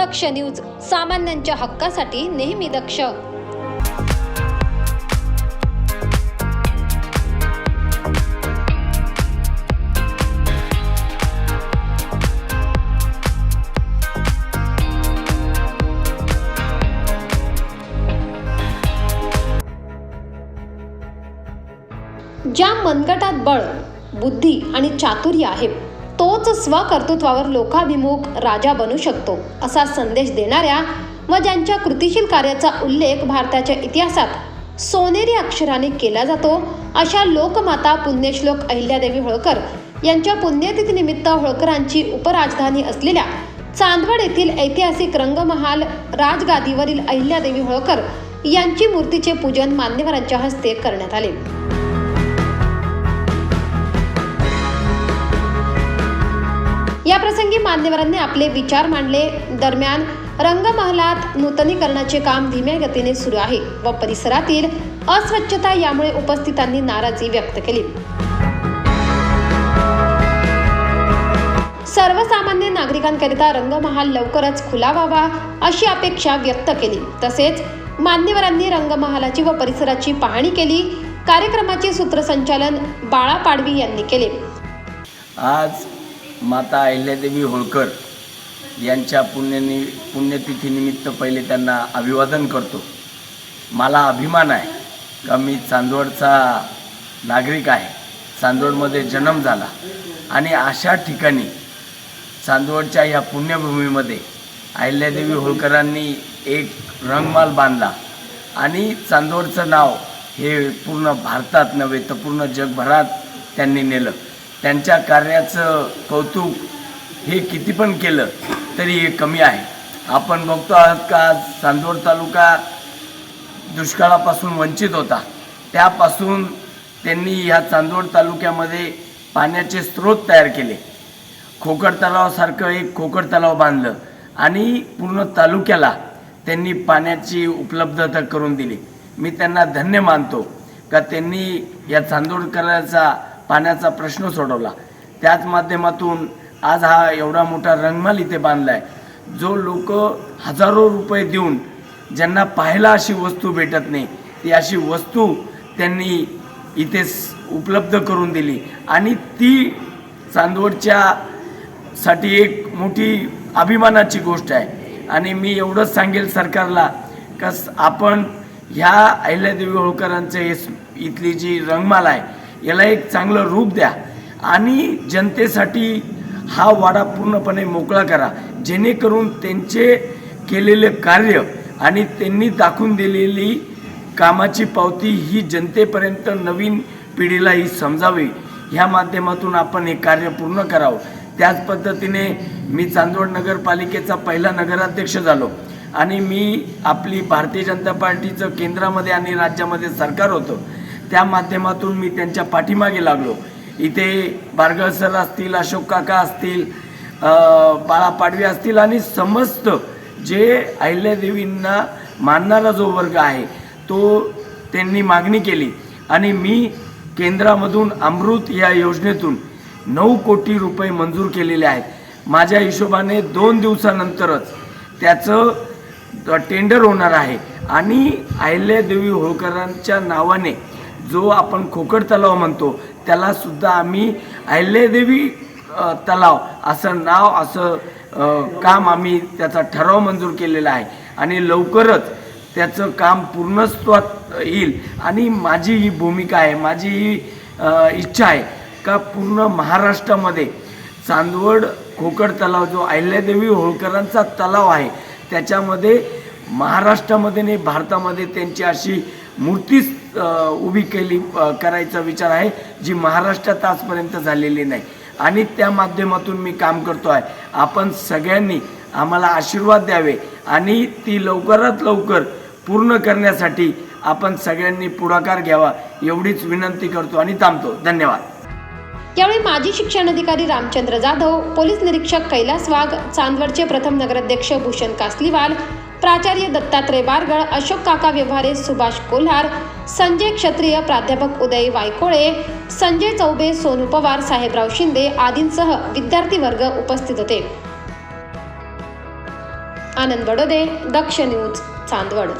दक्ष news सामान्यांच्या हक्कासाठी नेहमी दक्ष. ज्या मनगटात बळ बुद्धी आणि चातुर्य आहे तोच स्वकर्तृत्वावर लोकाभिमुख राजा बनू शकतो असा संदेश देणाऱ्या व ज्यांच्या कृतिशील कार्याचा उल्लेख भारताच्या इतिहासात सोनेरी अक्षराने केला जातो अशा लोकमाता पुण्यश्लोक अहिल्यादेवी होळकर यांच्या पुण्यतिथीनिमित्त होळकरांची उपराजधानी असलेल्या चांदवड येथील ऐतिहासिक रंगमहाल राजगादीवरील अहिल्यादेवी होळकर यांची मूर्तीचे पूजन मान्यवरांच्या हस्ते करण्यात आले. या प्रसंगी मान्यवरांनी आपले विचार मांडले. दरम्यान रंगमहलात नूतनीकरणाचे काम धीम्या गतीने सुरू आहे व परिसरातील अस्वच्छता यामुळे उपस्थितांनी नाराजी व्यक्त केली. सर्वसामान्य नागरिकांकरिता रंगमहाल लवकरच खुला व्हावा अशी अपेक्षा व्यक्त केली. तसेच मान्यवरांनी रंगमहालाची व परिसराची पाहणी केली. कार्यक्रमाचे सूत्रसंचालन बाळा पाडवी यांनी केले. आज माता अहिल्यादेवी होळकर यांच्या पुण्यनि पुण्यतिथीनिमित्त पहिले त्यांना अभिवादन करतो. मला अभिमान आहे का मी चांदवडचा नागरिक आहे. चांदवडमध्ये जन्म झाला आणि अशा ठिकाणी चांदवडच्या या पुण्यभूमीमध्ये अहिल्यादेवी होळकरांनी एक रंगमाल बांधला आणि चांदवडचं नाव हे पूर्ण भारतात नव्हे तर पूर्ण जगभरात त्यांनी नेलं. त्यांच्या कार्याचं कौतुक हे किती पण केलं तरी हे कमी आहे. आपण बघतो आहात का आज चांदवड तालुका दुष्काळापासून वंचित होता. त्यापासून त्यांनी ह्या चांदवड तालुक्यामध्ये पाण्याचे स्रोत तयार केले. खोकड तलावासारखं एक खोकड तलाव बांधलं आणि पूर्ण तालुक्याला त्यांनी पाण्याची उपलब्धता करून दिली. मी त्यांना धन्य मानतो का त्यांनी या चांदोडकराचा पाण्याचा प्रश्न सोडवला. त्याच माध्यमातून आज हा एवढा मोठा रंगमाल इथे बांधला आहे जो लोक हजारो रुपये देऊन ज्यांना पाहायला अशी वस्तू भेटत नाही ती अशी वस्तू त्यांनी इथे उपलब्ध करून दिली. आणि ती चांदवडच्या साठी एक मोठी अभिमानाची गोष्ट आहे. आणि मी एवढंच सांगेल सरकारला कस आपण ह्या अहिल्यादेवी होळकरांचं हे इथली जी रंगमाला आहे याला एक चांगलं रूप द्या. आणि जनतेसाठी हा वाडा पूर्णपणे मोकळा करा. जेणेकरून त्यांचे केलेले कार्य आणि त्यांनी दाखवून दिलेली कामाची पावती ही जनतेपर्यंत नवीन पिढीला ही समजावी. ह्या माध्यमातून आपण हे कार्य पूर्ण करावं. त्याच पद्धतीने मी चांदवड नगरपालिकेचा पहिला नगराध्यक्ष झालो. आणि मी आपली भारतीय जनता पार्टीचं केंद्रामध्ये आणि राज्यामध्ये सरकार होतं. त्या माध्यमातून मी त्यांच्या पाठीमागे लागलो. इथे बारगळ सर असतील अशोक काका असतील बाळा पाडवी असतील आणि समस्त जे अहिल्यादेवींना मानणारा जो वर्ग आहे तो त्यांनी मागणी केली. आणि मी केंद्रामधून अमृत या योजनेतून नऊ कोटी रुपये मंजूर केलेले आहेत. माझ्या हिशोबाने दोन दिवसानंतरच त्याचं टेंडर होणार आहे. आणि अहिल्यादेवी होळकरांच्या नावाने जो आपण खोकड तलाव म्हणतो त्यालासुद्धा आम्ही अहिल्यादेवी तलाव असं नाव असं काम आम्ही त्याचा ठराव मंजूर केलेला आहे. आणि लवकरच त्याचं काम पूर्णत्वात येईल. आणि माझी ही भूमिका आहे माझी ही इच्छा आहे का पूर्ण महाराष्ट्रामध्ये चांदवड खोकड तलाव जो अहिल्यादेवी होळकरांचा तलाव आहे त्याच्यामध्ये महाराष्ट्रामध्ये नाही भारतामध्ये त्यांची अशी मूर्तीच उभी केली करायचा विचार आहे जी महाराष्ट्रात आजपर्यंत झालेली नाही. आणि त्या माध्यमातून मी काम करतो आहे. आपण सगळ्यांनी आम्हाला आशीर्वाद द्यावे आणि ती लवकरात लवकर पूर्ण करण्यासाठी आपण सगळ्यांनी पुढाकार घ्यावा एवढीच विनंती करतो आणि थांबतो. धन्यवाद. यावेळी माजी शिक्षण अधिकारी रामचंद्र जाधव पोलीस निरीक्षक कैलास वाघ चांदवडचे प्रथम नगराध्यक्ष भूषण कासलीवाल प्राचार्य दत्तात्रय बारगळ अशोक काका व्यवहारे सुभाष कोल्हार संजय क्षत्रिय प्राध्यापक उदय वायकोळे संजय चौबे सोनू पवार साहेबराव शिंदे आदींसह विद्यार्थी वर्ग उपस्थित होते. आनंद बडोदे दक्ष न्यूज चांदवड.